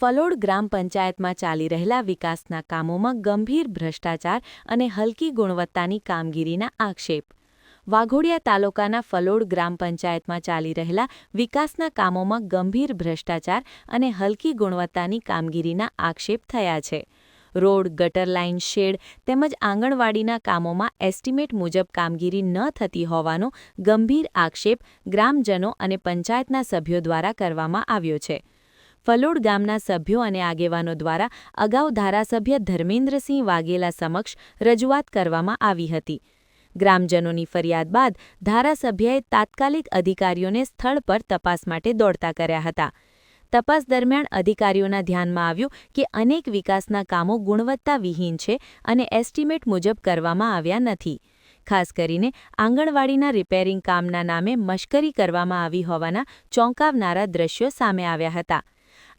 ફલોડ ગ્રામ પંચાયતમાં ચાલી રહેલા વિકાસના કામોમાં ગંભીર ભ્રષ્ટાચાર અને હલકી ગુણવત્તાની કામગીરીના આક્ષેપ. વાઘોડિયા તાલુકાના ફલોડ ગ્રામ પંચાયતમાં ચાલી રહેલા વિકાસના કામોમાં ગંભીર ભ્રષ્ટાચાર અને હલકી ગુણવત્તાની કામગીરીના આક્ષેપ થયા છે. રોડ, ગટર લાઇન, શેડ તેમજ આંગણવાડીના કામોમાં એસ્ટિમેટ મુજબ કામગીરી ન થતી હોવાનો ગંભીર આક્ષેપ ગ્રામજનો અને પંચાયતના સભ્યો દ્વારા કરવામાં આવ્યો છે. ફલોડ ગામના સભ્યો અને આગેવાનો દ્વારા અગાઉ ધારાસભ્ય ધર્મેન્દ્રસિંહ વાઘેલા સમક્ષ રજૂઆત કરવામાં આવી હતી. ગ્રામજનોની ફરિયાદ બાદ ધારાસભ્યએ તાત્કાલિક અધિકારીઓને સ્થળ પર તપાસ માટે દોડતા કર્યા હતા. તપાસ દરમિયાન અધિકારીઓના ધ્યાનમાં આવ્યું કે અનેક વિકાસના કામો ગુણવત્તાવિહીન છે અને એસ્ટિમેટ મુજબ કરવામાં આવ્યા નથી. ખાસ કરીને આંગણવાડીના રિપેરિંગ કામના નામે મશ્કરી કરવામાં આવી હોવાના ચોંકાવનારા દ્રશ્યો સામે આવ્યા હતા.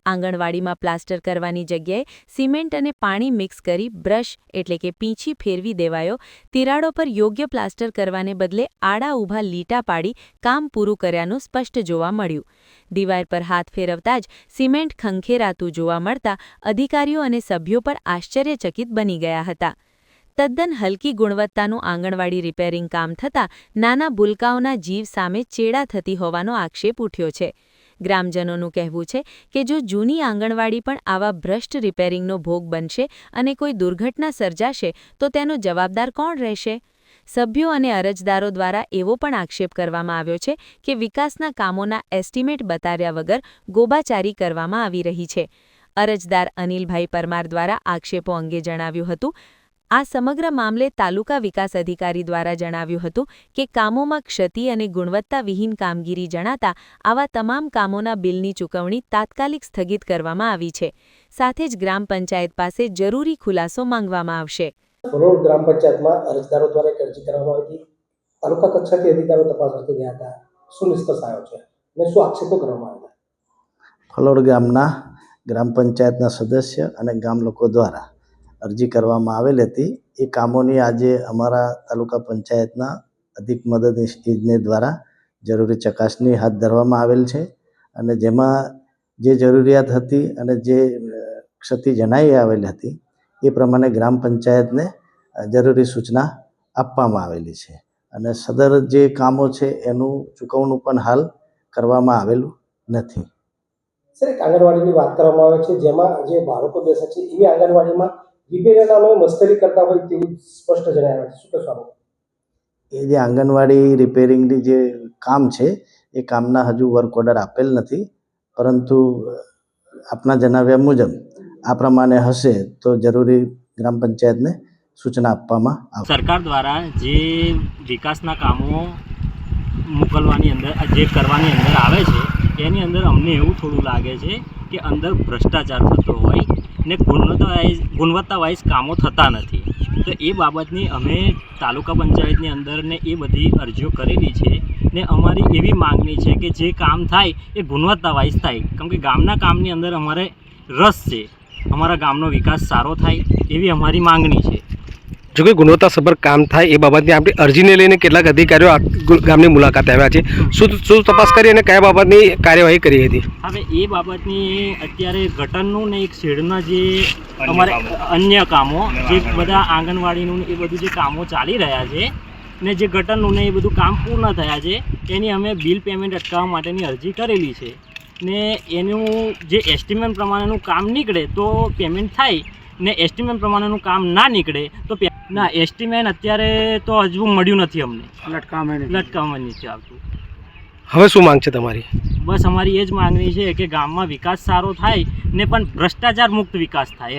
આંગણવાડીમાં પ્લાસ્ટર કરવાની જગ્યાએ સિમેન્ટ અને પાણી મિક્સ કરી બ્રશ એટલે કે પીંછી ફેરવી દેવાયો. તિરાડો પર યોગ્ય પ્લાસ્ટર કરવાને બદલે આડા ઊભા લીટા પાડી કામ પૂરું કર્યાનું સ્પષ્ટ જોવા મળ્યું. દિવાલ પર હાથ ફેરવતા જ સિમેન્ટ ખંખેરાતું જોવા મળતા અધિકારીઓ અને સભ્યો પર આશ્ચર્યચકિત બની ગયા હતા. તદ્દન હલકી ગુણવત્તાનું આંગણવાડી રિપેરિંગ કામ થતાં નાના ભૂલકાઓના જીવ સામે ચેડા થતી હોવાનો આક્ષેપ ઉઠ્યો છે. ગ્રામજનોનું કહેવું છે કે જો જૂની આંગણવાડી પણ આવા ભ્રષ્ટ રિપેરિંગનો ભોગ બનશે અને કોઈ દુર્ઘટના સર્જાશે, તો તેનો જવાબદાર કોણ રહેશે? સભ્યો અને અરજદારો દ્વારા એવો પણ આક્ષેપ કરવામાં આવ્યો છે કે વિકાસના કામોના એસ્ટિમેટ બતાવ્યા વગર ગોબાચારી કરવામાં આવી રહી છે. અરજદાર અનિલભાઈ પરમાર દ્વારા આક્ષેપો અંગે જણાવ્યું હતું આ સમગ્ર મામલે તાલુકા વિકાસ અધિકારી દ્વારા જણાવ્યું હતું કે કામોમાં ક્ષતિ અને ગુણવત્તાવિહીન કામગીરી જણાતા આવા તમામ કામોના બિલની ચૂકવણી તાત્કાલિક સ્થગિત કરવામાં આવી છે. સાથે જ ગ્રામ પંચાયત પાસે જરૂરી ખુલાસો માંગવામાં આવશે. ગ્રામ પંચાયતમાં અરજદારો દ્વારા એક અરજી કરવામાં આવી હતી. તાલુકા કક્ષાથી અધિકારો તપાસ અર્થે ગયા હતા. શું નિષ્કર્ષ આવ્યો છે અને શું આક્ષેપો કરવામાં આવ્યા ફલોડ ગામના ગ્રામ પંચાયતના સદસ્ય અને ગામ લોકો દ્વારા અરજી કરવામાં આવેલ હતી. એ કામોની આજે અમારા તાલુકા પંચાયતના અધિક મદદનીશ ઇજનેર દ્વારા જરૂરી ચકાસણી હાથ ધરવામાં આવેલ છે અને જેમાં જે જરૂરિયાત હતી અને જે ક્ષતિ જણાઈ આવેલી હતી, એ પ્રમાણે ગ્રામ પંચાયતને જરૂરી સૂચના આપવામાં આવેલી છે. અને સદર જે કામો છે એનું ચૂકવણું પણ હાલ કરવામાં આવેલું નથી. સર, એક આંગણવાડીની વાત કરવામાં આવે છે, જેમાં જે બાળકો બેસે છે એવી આંગણવાડીમાં રિપેરિંગ નામે મસ્કરી કરતા હોય તેવું સ્પષ્ટ જણાવ્યું છે શું કહેશો એ જે આંગણવાડી રિપેરિંગની જે કામ છે એ કામના હજુ વર્ક ઓર્ડર આપેલ નથી પરંતુ આપના જણાવ્યા મુજબ આ પ્રમાણે હશે તો જરૂરી ગ્રામ પંચાયતને સૂચના આપવામાં આવશે. સરકાર દ્વારા જે વિકાસના કામો મોકલવાની અંદર જે કરવાની અંદર આવે છે એની અંદર અમને એવું થોડું લાગે છે કે અંદર ભ્રષ્ટાચાર થતો હોય ને ગુણવત્તાવાઇઝ ગુણવત્તાવાઇઝ કામો થતા નથી. તો એ બાબતની અમે તાલુકા પંચાયતની અંદર ને એ બધી અરજીઓ કરેલી છે ને અમારી એવી માગણી છે કે જે કામ થાય એ ગુણવત્તાવાઇઝ થાય. કેમ કે ગામના કામની અંદર અમારે રસ છે. અમારા ગામનો વિકાસ સારો થાય એવી અમારી માંગણી છે. જો કે ગુણવત્તાસભર કામ થાય એ બાબતની આપણી અરજીને લઈને કેટલાક અધિકારીઓ ગામની મુલાકાત આવ્યા છે. શું શું તપાસ કરી અને કયા બાબતની કાર્યવાહી કરી હતી? હવે એ બાબતની અત્યારે ગટરનું ને એક શેડના જે અમારે અન્ય કામો જે બધા આંગણવાડીનું ને એ બધું જે કામો ચાલી રહ્યા છે ને જે ગટરનું ને એ બધું કામ પૂર્ણ થયા છે એની અમે બિલ પેમેન્ટ અટકાવવા માટેની અરજી કરેલી છે. ને એનું જે એસ્ટિમેટ પ્રમાણેનું કામ નીકળે તો પેમેન્ટ થાય ને એસ્ટિમેટ પ્રમાણેનું કામ ના નીકળે તો ના એસ્ટીમેન અત્યારે તો હજુ મળ્યું નથી અમને. લટકાવવામાં નથી આવતું. હવે શું માંગ છે તમારી? બસ અમારી એ જ માંગણી છે કે ગામમાં વિકાસ સારો થાય ને પણ ભ્રષ્ટાચાર મુક્ત વિકાસ થાય.